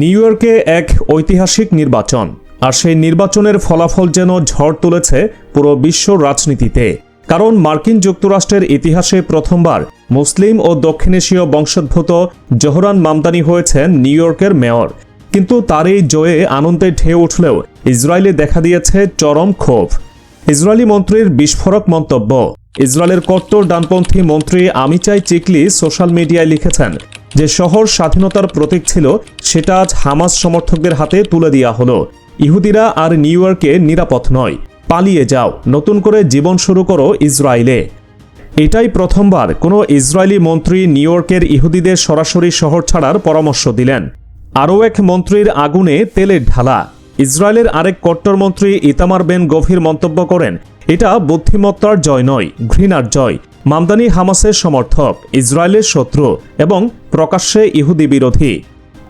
New ইয়র্কে এক ঐতিহাসিক নির্বাচন, আর সেই নির্বাচনের ফলাফল যেন ঝড় তুলেছে পুরো বিশ্ব রাজনীতিতে। কারণ মার্কিন যুক্তরাষ্ট্রের ইতিহাসে প্রথমবার মুসলিম ও দক্ষিণ এশীয় বংশোদ্ভূত জোহরান মামদানি হয়েছেন নিউ ইয়র্কের মেয়র। কিন্তু তার এই জয়ে আনন্দে ঢেউ উঠলেও ইসরায়েলে দেখা দিয়েছে চরম ক্ষোভ। ইসরায়েলি মন্ত্রীর বিস্ফোরক মন্তব্য। ইসরায়েলের কট্টর ডানপন্থী মন্ত্রী আমিচাই চিকলি সোশ্যাল মিডিয়ায় লিখেছেন যে শহর স্বাধীনতার প্রতীক ছিল, সেটা আজ হামাস সমর্থকদের হাতে তুলে দেওয়া হলো। ইহুদিরা আর নিউ ইয়র্কে নিরাপদ নয়। পালিয়ে যাও, নতুন করে জীবন শুরু করো ইসরায়েলে। এটাই প্রথমবার কোনো ইসরায়েলি মন্ত্রী নিউ ইয়র্কের ইহুদিদের সরাসরি শহর ছাড়ার পরামর্শ দিলেন। আরও এক মন্ত্রীর আগুনে তেলের ঢালা। ইসরায়েলের আরেক কট্টরমন্ত্রী ইতামার বেন গভীর মন্তব্য করেন, এটা বুদ্ধিমত্তার জয় নয়, ঘৃণার জয়। মামদানি হামাসের সমর্থক, ইসরায়েলের শত্রু এবং প্রকাশ্যে ইহুদি বিরোধী।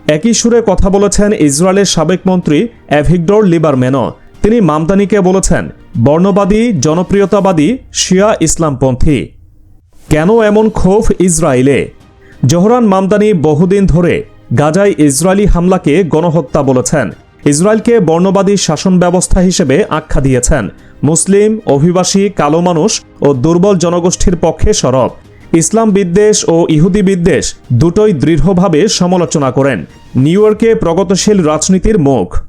একই সুরে কথা বলেছেন ইসরায়েলের সাবেক মন্ত্রী অ্যাভিগডর লিবারম্যানও। তিনি মামদানিকে বলেছেন, বর্ণবাদী, জনপ্রিয়তাবাদী, শিয়া ইসলামপন্থী। কেন এমন ক্ষোভ ইসরায়েলে? জোহরান মামদানি বহুদিন ধরে গাজায় ইসরায়েলি হামলাকে গণহত্যা বলেছেন। ইসরায়েলকে বর্ণবাদী শাসন ব্যবস্থা হিসেবে আখ্যা দিয়েছেন। মুসলিম, অভিবাসী, কালো মানুষ ও দুর্বল জনগোষ্ঠীর পক্ষে সরব। ইসলাম বিদ্বেষ ও ইহুদি বিদ্বেষ দুটোই দৃঢ়ভাবে সমালোচনা করেন। নিউ ইয়র্কে প্রগতিশীল রাজনীতির মুখ।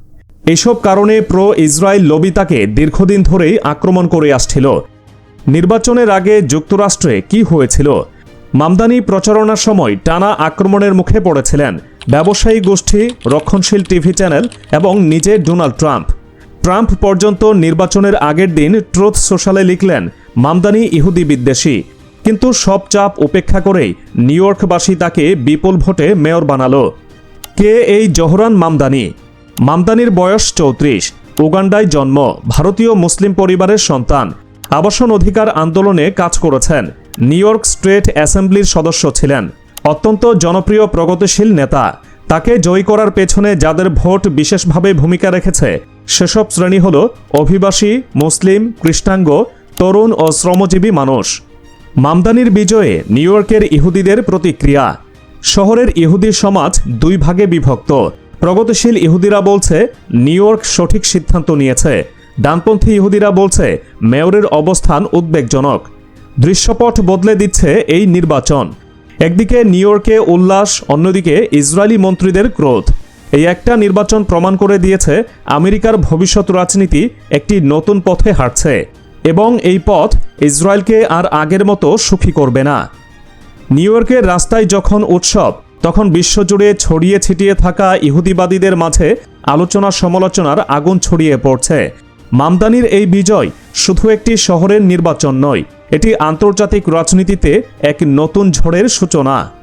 এসব কারণে প্রো ইসরায়েল লবি তাকে দীর্ঘদিন ধরেই আক্রমণ করে আসছিল। নির্বাচনের আগে যুক্তরাষ্ট্রে কি হয়েছিল? মামদানি প্রচারণার সময় টানা আক্রমণের মুখে পড়েছিলেন ব্যবসায়ী গোষ্ঠী, রক্ষণশীল টিভি চ্যানেল এবং নিজে ডোনাল্ড ট্রাম্প। ট্রাম্প পর্যন্ত নির্বাচনের আগের দিন ট্রুথ সোশ্যালে লিখলেন, মামদানি ইহুদি বিদ্বেষী। কিন্তু সব চাপ উপেক্ষা করেই নিউ ইয়র্কবাসী তাকে বিপুল ভোটে মেয়র বানালো। কে এই জহরান মামদানি? মামদানির বয়স চৌত্রিশ, উগান্ডায় জন্ম, ভারতীয় মুসলিম পরিবারের সন্তান। আবাসন অধিকার আন্দোলনে কাজ করেছেন। নিউ ইয়র্ক স্টেট অ্যাসেম্বলির সদস্য ছিলেন। অত্যন্ত জনপ্রিয় প্রগতিশীল নেতা। তাকে জয়ী করার পেছনে যাদের ভোট বিশেষভাবে ভূমিকা রেখেছে সেসব শ্রেণি হল অভিবাসী, মুসলিম, কৃষ্ণাঙ্গ, তরুণ ও শ্রমজীবী মানুষ। মামদানির বিজয়ে নিউ ইয়র্কের ইহুদিদের প্রতিক্রিয়া। শহরের ইহুদি সমাজ দুই ভাগে বিভক্ত। প্রগতিশীল ইহুদিরা বলছে, নিউ ইয়র্ক সঠিক সিদ্ধান্ত নিয়েছে। ডানপন্থী ইহুদিরা বলছে, মেয়রের অবস্থান উদ্বেগজনক। দৃশ্যপট বদলে দিচ্ছে এই নির্বাচন। একদিকে নিউ ইয়র্কে উল্লাস, অন্যদিকে ইসরায়েলি মন্ত্রীদের ক্রোধ। এই একটা নির্বাচন প্রমাণ করে দিয়েছে আমেরিকার ভবিষ্যৎ রাজনীতি একটি নতুন পথে হাঁটছে। এবং এই পথ ইসরায়েলকে আর আগের মতো সুখী করবে না। নিউ ইয়র্কের রাস্তায় যখন উৎসব, তখন বিশ্বজুড়ে ছড়িয়ে ছিটিয়ে থাকা ইহুদিবাদীদের মাঝে আলোচনা সমালোচনার আগুন ছড়িয়ে পড়ছে। মামদানির এই বিজয় শুধু একটি শহরের নির্বাচন নয়, এটি আন্তর্জাতিক রাজনীতিতে এক নতুন ঝড়ের সূচনা।